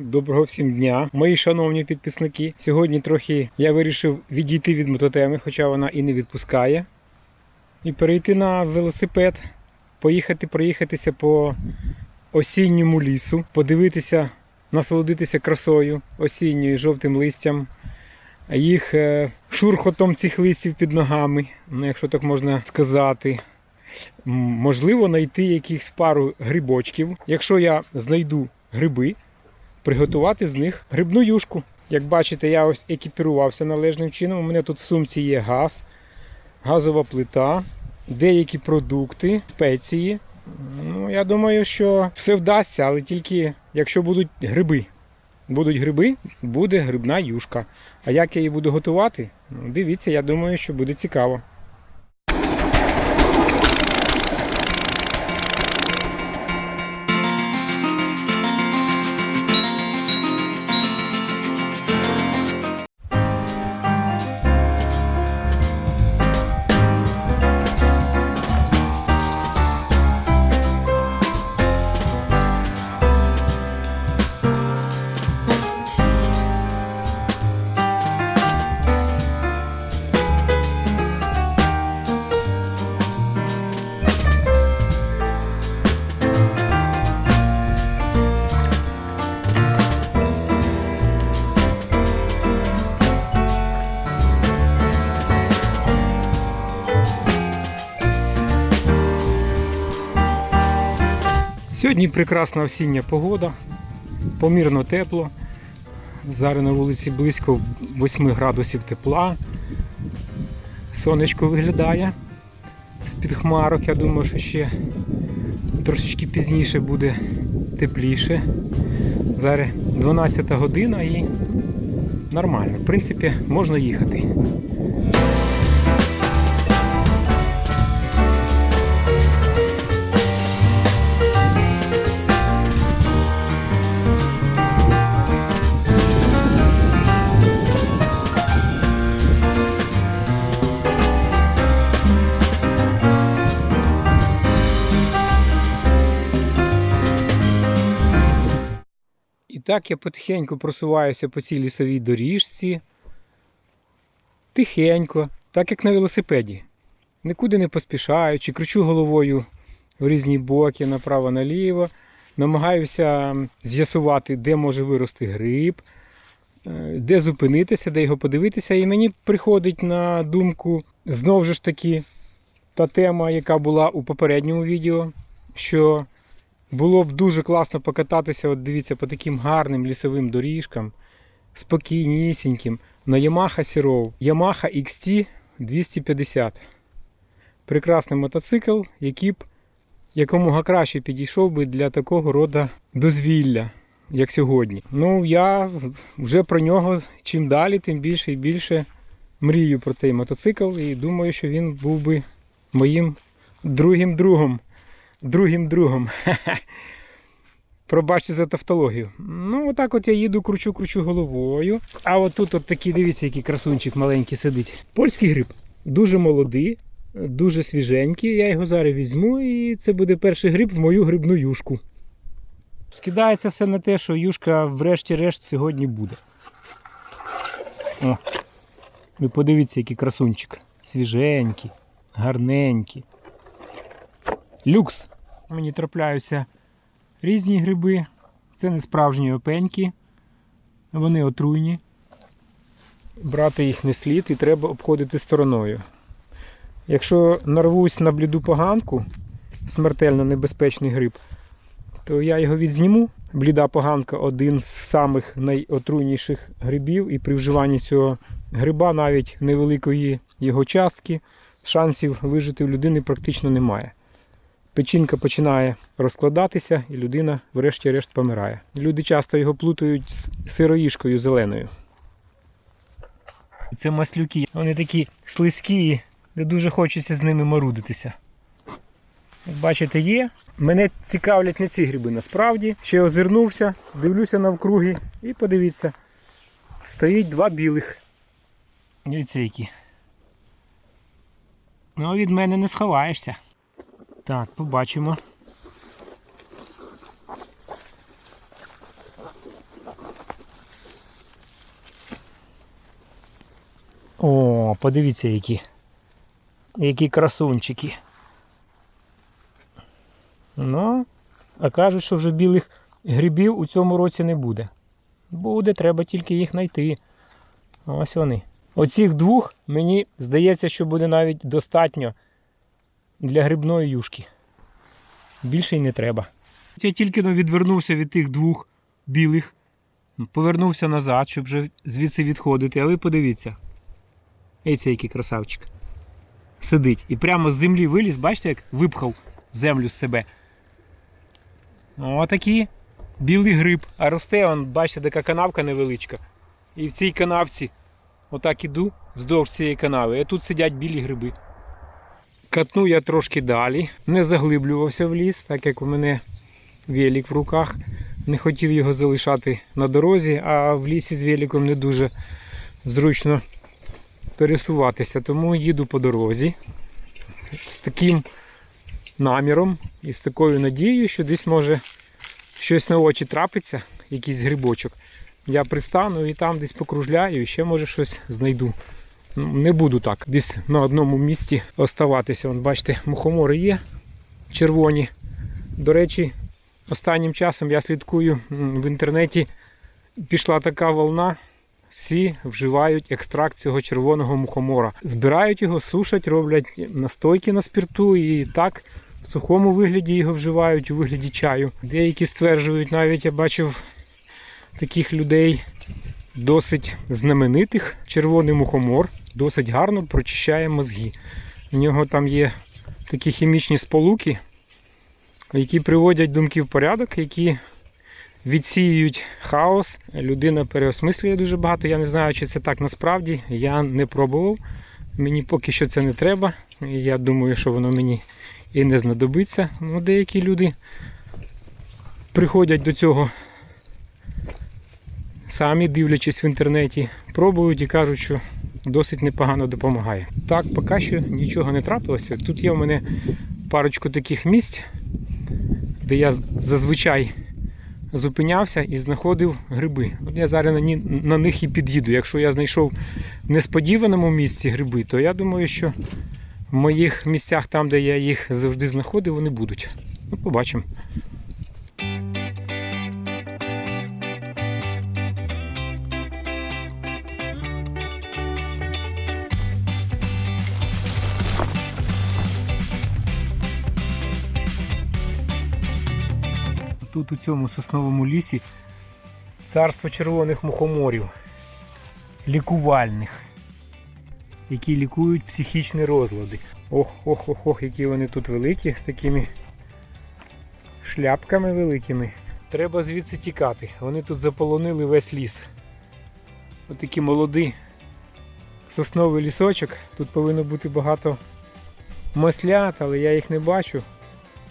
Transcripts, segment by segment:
Доброго всім дня, мої шановні підписники. Сьогодні трохи я вирішив відійти від мототеми, хоча вона і не відпускає. І перейти на велосипед, поїхати проїхатися по осінньому лісу, подивитися, насолодитися красою осінньою жовтим листям, їх е, шурхотом цих листів під ногами, ну, якщо так можна сказати. Можливо, знайти якихось пару грибочків. Якщо я знайду гриби, приготувати з них грибну юшку. Як бачите, я ось екіпірувався належним чином. У мене тут в сумці є газ, газова плита, деякі продукти, спеції. Ну, я думаю, що все вдасться, але тільки якщо будуть гриби. Будуть гриби, буде грибна юшка. А як я її буду готувати? Ну, дивіться, я думаю, що буде цікаво. Сьогодні прекрасна осіння погода, помірно тепло. Зараз на вулиці близько 8 градусів тепла. Сонечко виглядає з-під хмарок. Я думаю, що ще трошечки пізніше буде тепліше. Зараз 12 година і нормально. В принципі, можна їхати. Так я потихеньку просуваюся по цій лісовій доріжці. Тихенько, так як на велосипеді. Нікуди не поспішаючи, кручу головою в різні боки, направо-наліво. Намагаюся з'ясувати, де може вирости гриб, е, де зупинитися, де його подивитися. І мені приходить на думку знову ж таки та тема, яка була у попередньому відео, що було б дуже класно покататися, от дивіться, по таким гарним лісовим доріжкам, спокійнісіньким, на Yamaha Sirov, Yamaha XT 250. Прекрасний мотоцикл, який б якомога краще підійшов би для такого роду дозвілля, як сьогодні. Ну, я вже про нього чим далі, тим більше і більше мрію про цей мотоцикл і думаю, що він був би моїм другим другом другим другом. Пробачте за тавтологію. Ну, отак от я їду, кручу, кручу головою. А от тут от такий, дивіться, який красунчик маленький сидить. Польський гриб. Дуже молодий, дуже свіженький. Я його зараз візьму, і це буде перший гриб в мою грибну юшку. Скидається все на те, що юшка, врешті-решт, сьогодні буде. О, ви подивіться, який красунчик. Свіженький, гарненький. Люкс. Мені трапляються різні гриби. Це не справжні опеньки. Вони отруйні. Брати їх не слід і треба обходити стороною. Якщо нарвусь на бліду поганку, смертельно небезпечний гриб, то я його відзніму. Бліда поганка один з самих найотруйніших грибів, і при вживанні цього гриба навіть невеликої його частки шансів вижити у людини практично немає печінка починає розкладатися, і людина, врешті-решт, помирає. Люди часто його плутають з сироїшкою зеленою. Це маслюки. Вони такі слизькі, не дуже хочеться з ними морудитися. Бачите, є. Мене цікавлять не ці гриби насправді. Ще озирнувся, дивлюся навкруги і подивіться. Стоїть два білих. Дивіться які. Ну, від мене не сховаєшся. Так, побачимо. О, подивіться, які. Які красунчики. Ну, а кажуть, що вже білих грибів у цьому році не буде. Буде, треба тільки їх знайти. Ось вони. Оцих двох, мені здається, що буде навіть достатньо для грибної юшки. Більше й не треба. Я тільки відвернувся від тих двох білих, повернувся назад, щоб вже звідси відходити. А ви подивіться. Ей цей який красавчик. Сидить. І прямо з землі виліз, бачите, як випхав землю з себе. Отакий білий гриб. А росте, он, бачите, така канавка невеличка. І в цій канавці отак іду вздовж цієї канави. І тут сидять білі гриби. Катну я трошки далі, не заглиблювався в ліс, так як у мене велик в руках. Не хотів його залишати на дорозі, а в лісі з великом не дуже зручно пересуватися. Тому їду по дорозі з таким наміром і з такою надією, що десь може щось на очі трапиться, якийсь грибочок. Я пристану і там десь покружляю і ще може щось знайду. Не буду так десь на одному місці оставатися. Вон, бачите, мухомори є червоні. До речі, останнім часом я слідкую в інтернеті. Пішла така волна. Всі вживають екстракт цього червоного мухомора. Збирають його, сушать, роблять настойки на спирту і так в сухому вигляді його вживають у вигляді чаю. Деякі стверджують, навіть я бачив таких людей досить знаменитих. Червоний мухомор досить гарно прочищає мозги. У нього там є такі хімічні сполуки, які приводять думки в порядок, які відсіюють хаос. Людина переосмислює дуже багато. Я не знаю, чи це так насправді. Я не пробував. Мені поки що це не треба. Я думаю, що воно мені і не знадобиться. Ну, деякі люди приходять до цього самі дивлячись в інтернеті, пробують і кажуть, що досить непогано допомагає. Так, поки що нічого не трапилося. Тут є в мене парочку таких місць, де я зазвичай зупинявся і знаходив гриби. От я зараз на, на них і під'їду. Якщо я знайшов в несподіваному місці гриби, то я думаю, що в моїх місцях, там, де я їх завжди знаходив, вони будуть. Ну, побачимо. Тут у цьому сосновому лісі царство червоних мухоморів, лікувальних, які лікують психічні розлади. Ох, ох, ох, ох, які вони тут великі, з такими шляпками великими. Треба звідси тікати. Вони тут заполонили весь ліс. Отакі молоді сосновий лісочок. Тут повинно бути багато маслят, але я їх не бачу.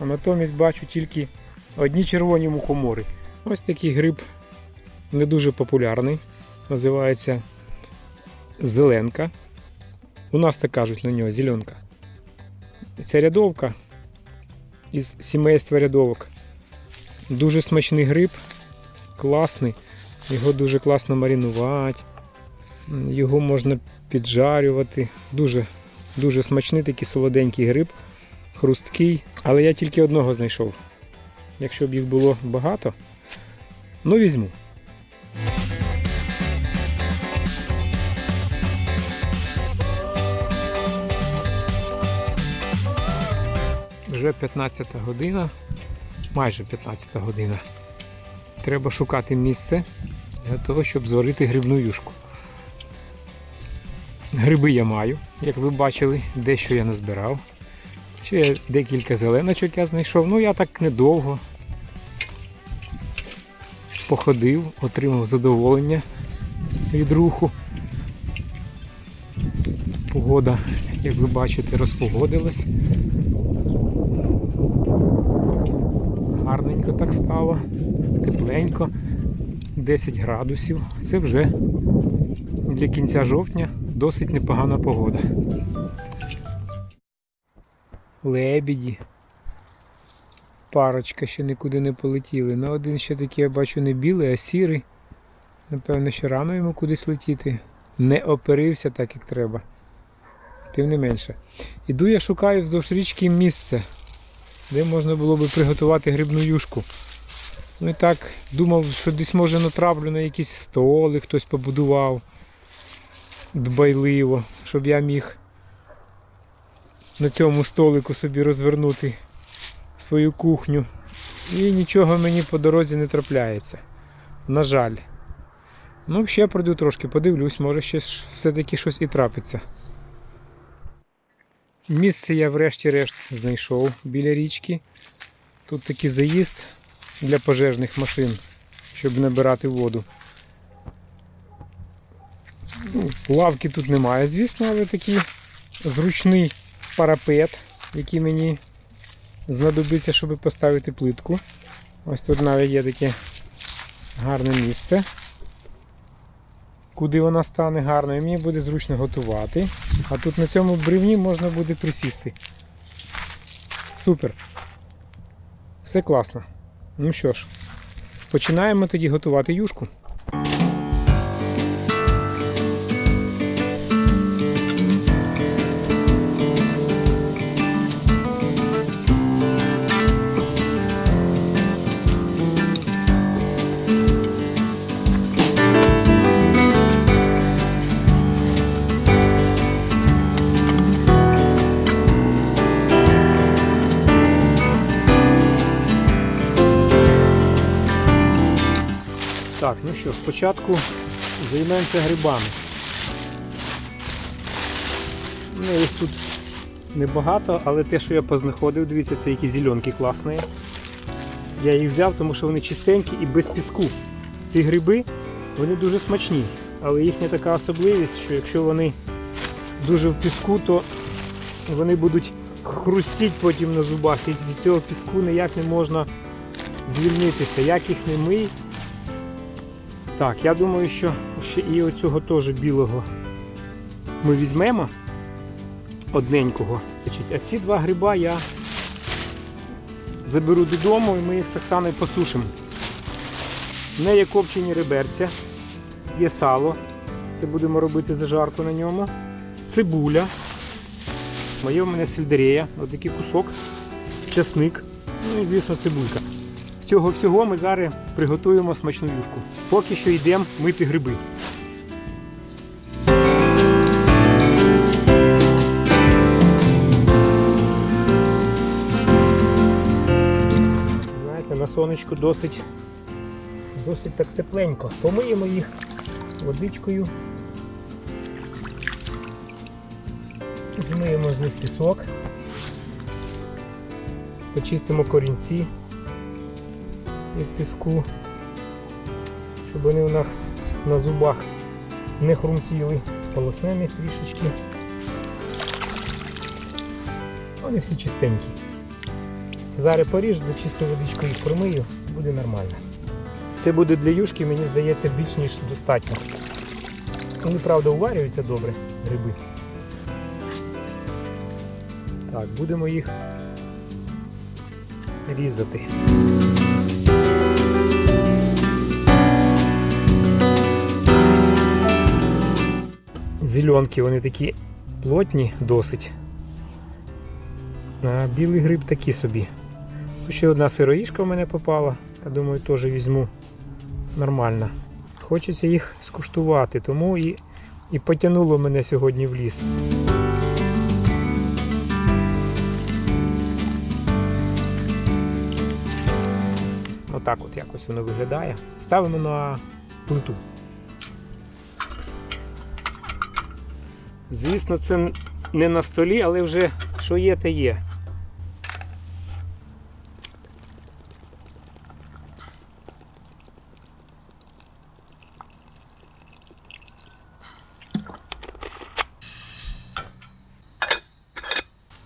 А натомість бачу тільки одні червоні мухомори. Ось такий гриб не дуже популярний. Називається зеленка. У нас так кажуть на нього зеленка. Це рядовка із сімейства рядовок. Дуже смачний гриб, класний. Його дуже класно маринувати. Його можна піджарювати. Дуже, дуже смачний такий солоденький гриб, хрусткий. Але я тільки одного знайшов. Якщо б їх було багато, ну візьму. Вже 15 година, майже 15 година. Треба шукати місце для того, щоб зварити грибну юшку. Гриби я маю, як ви бачили, дещо я назбирав. Ще декілька зеленочок я знайшов. Ну я так недовго походив, отримав задоволення від руху. Погода, як ви бачите, розпогодилась. Гарненько так стало, тепленько, 10 градусів. Це вже для кінця жовтня досить непогана погода. Лебіді. Парочка ще нікуди не полетіли. Ну один ще такий я бачу не білий, а сірий. Напевно, ще рано йому кудись летіти. Не оперився так, як треба. тим не менше. Іду я шукаю вздовж річки місце, де можна було би приготувати грибну юшку. Ну і так, думав, що десь може натраплю на якісь столи, хтось побудував дбайливо, щоб я міг на цьому столику собі розвернути свою кухню. І нічого мені по дорозі не трапляється. На жаль. Ну, ще пройду трошки, подивлюсь, може ще все-таки щось і трапиться. Місце я врешті-решт знайшов біля річки. Тут такий заїзд для пожежних машин, щоб набирати воду. Ну, лавки тут немає, звісно, але такий зручний парапет, який мені знадобиться, щоб поставити плитку. Ось тут навіть є таке гарне місце, куди вона стане гарною. Мені буде зручно готувати. А тут на цьому бревні можна буде присісти. Супер. Все класно. Ну що ж, починаємо тоді готувати юшку. Так, ну що, спочатку займемося грибами. Ну, їх тут небагато, але те, що я познаходив, дивіться, це які зеленки класні. Я їх взяв, тому що вони чистенькі і без піску. Ці гриби вони дуже смачні, але їхня така особливість, що якщо вони дуже в піску, то вони будуть хрустіть потім на зубах. І від цього піску ніяк не можна звільнитися. Як їх не мий, так, я думаю, що ще і оцього теж білого ми візьмемо одненького. А ці два гриба я заберу додому і ми їх з Оксаною посушимо. В неї копчені реберця, є сало. Це будемо робити зажарку на ньому. Цибуля. Моє в мене сельдерея, отакий кусок, часник, ну і звісно цибулька. Цього всього ми зараз приготуємо смачну юшку. Поки що йдемо мити гриби. Знаєте, на сонечку досить, досить так тепленько. Помиємо їх водичкою. Змиємо з них пісок. Почистимо корінці від піску, щоб вони у нас на зубах не хрумтіли, полоснемо їх трішечки. Вони всі чистенькі. Зараз поріж, до чистою водичкою їх промию, буде нормально. Це буде для юшки, мені здається, більш ніж достатньо. Вони, правда, уварюються добре, гриби. Так, будемо їх різати. Зеленки вони такі плотні досить. А білий гриб такий собі. Ще одна сироїшка в мене попала, я думаю, теж візьму нормально. Хочеться їх скуштувати, тому і, і потягнуло мене сьогодні в ліс. Отак от якось воно виглядає. Ставимо на плиту. Звісно, це не на столі, але вже що є, те є.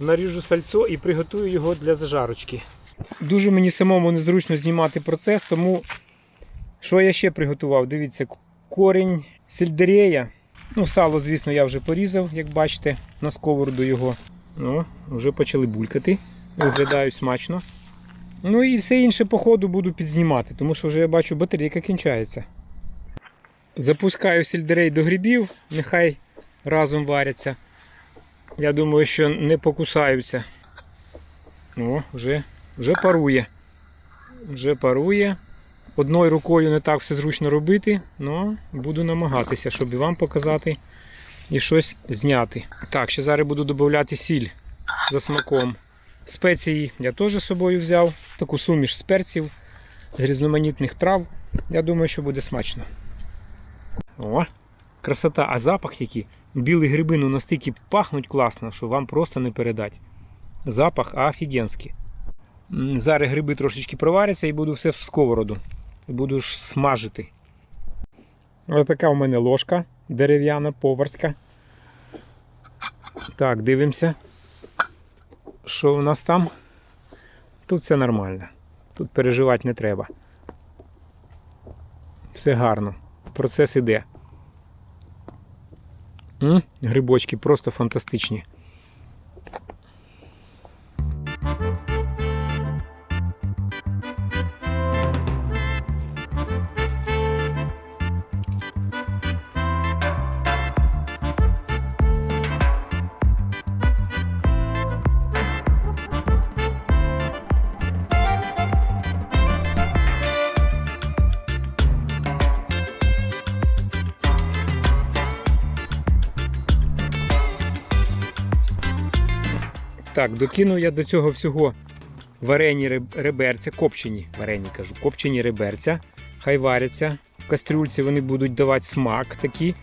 Наріжу сальцо і приготую його для зажарочки. Дуже мені самому незручно знімати процес, тому що я ще приготував? Дивіться, корінь сельдерея. Ну, сало, звісно, я вже порізав, як бачите, на сковороду його. Ну, вже почали булькати. Виглядають смачно. Ну і все інше по ходу буду підзнімати, тому що вже я бачу, батарейка кінчається. Запускаю сельдерей до грибів, нехай разом варяться. Я думаю, що не покусаються. О, вже, вже парує. Вже парує. Одною рукою не так все зручно робити, але буду намагатися, щоб вам показати і щось зняти. Так, ще зараз буду додати сіль за смаком. Спеції я теж з собою взяв. Таку суміш з перців, з різноманітних трав. Я думаю, що буде смачно. О, красота, а запах який. Білі гриби ну настільки пахнуть класно, що вам просто не передать. Запах офігенський. Зараз гриби трошечки проваряться і буду все в сковороду. І буду ж смажити. Ось така у мене ложка дерев'яна, поварська. Так, дивимося. Що у нас там? Тут все нормально. Тут переживати не треба. Все гарно. Процес іде. М? Грибочки просто фантастичні. Так, докинув я до цього всього варені реберця, копчені, варені кажу, копчені реберця. Хай варяться. В кастрюльці вони будуть давати смак такий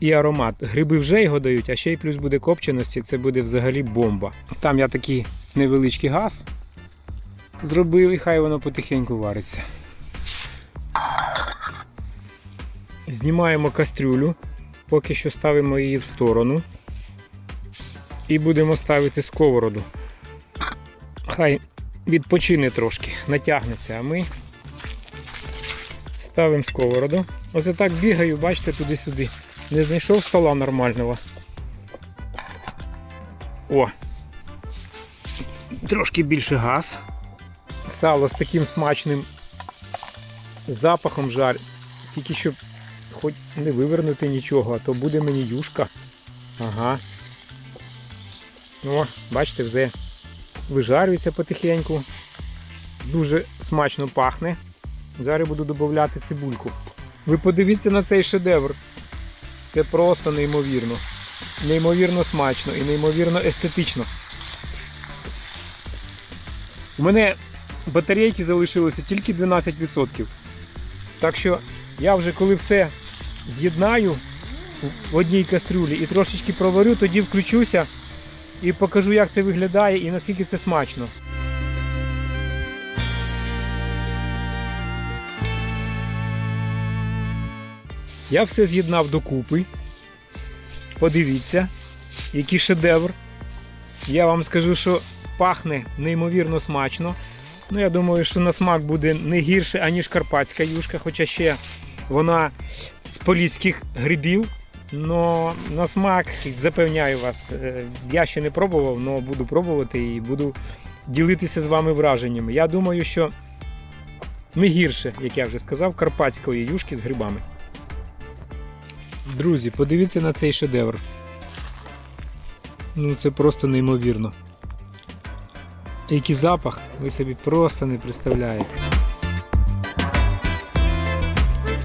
і аромат. Гриби вже його дають, а ще й плюс буде копченості, це буде взагалі бомба. Там я такий невеличкий газ зробив і хай воно потихеньку вариться. Знімаємо кастрюлю, поки що ставимо її в сторону. І будемо ставити сковороду. Хай відпочине трошки, натягнеться, а ми ставимо сковороду. Ось так бігаю, бачите, туди-сюди. Не знайшов стола нормального. О! Трошки більше газ. Сало з таким смачним запахом жаль. Тільки щоб хоч не вивернути нічого, а то буде мені юшка. Ага. О, бачите, вже вижарюється потихеньку. Дуже смачно пахне. Зараз буду додати цибульку. Ви подивіться на цей шедевр. Це просто неймовірно. Неймовірно смачно і неймовірно естетично. У мене батарейки залишилося тільки 12%. Так що я вже коли все з'єднаю в одній кастрюлі і трошечки проварю, тоді включуся і покажу, як це виглядає і наскільки це смачно. Я все з'єднав докупи. Подивіться, який шедевр. Я вам скажу, що пахне неймовірно смачно. Ну, я думаю, що на смак буде не гірше, аніж карпатська юшка, хоча ще вона з поліських грибів. Но на смак запевняю вас, е, я ще не пробував, але буду пробувати і буду ділитися з вами враженнями. Я думаю, що не гірше, як я вже сказав, карпатської юшки з грибами. Друзі, подивіться на цей шедевр. Ну це просто неймовірно. Який запах, ви собі просто не представляєте.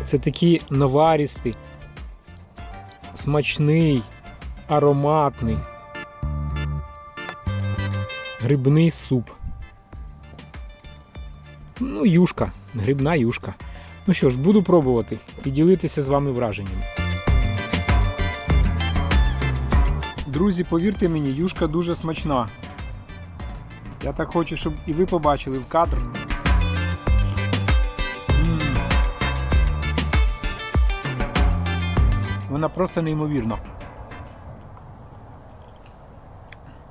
Це такий наваристий, смачний, ароматний, грибний суп. Ну, юшка, грибна юшка. Ну що ж, буду пробувати і ділитися з вами враженнями. Друзі, повірте мені, юшка дуже смачна. Я так хочу, щоб і ви побачили в кадр. Вона просто неймовірна.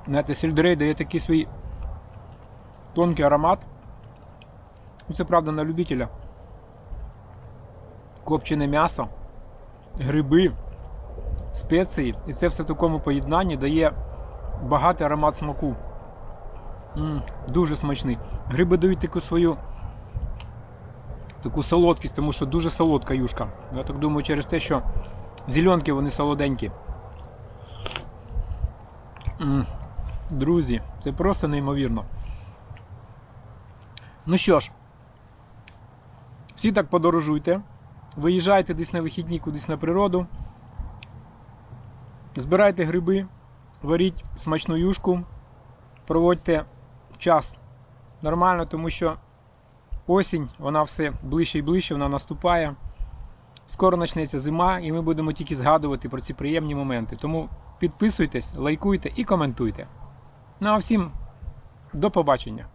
Знаєте, сельдерей дає такий свій тонкий аромат. Ну, Це правда на любителя. Копчене м'ясо, гриби, спеції. І це все в такому поєднанні дає багатий аромат смаку. М, дуже смачний. Гриби дають таку свою таку солодкість, тому що дуже солодка юшка. Я так думаю, через те, що зеленки вони солоденькі. Друзі, це просто неймовірно. Ну що ж, всі так подорожуйте. Виїжджайте десь на вихідні, кудись на природу. Збирайте гриби, варіть смачну юшку, проводьте час нормально, тому що осінь, вона все ближче і ближче, вона наступає. Скоро почнеться зима, і ми будемо тільки згадувати про ці приємні моменти. Тому підписуйтесь, лайкуйте і коментуйте. Ну а всім до побачення!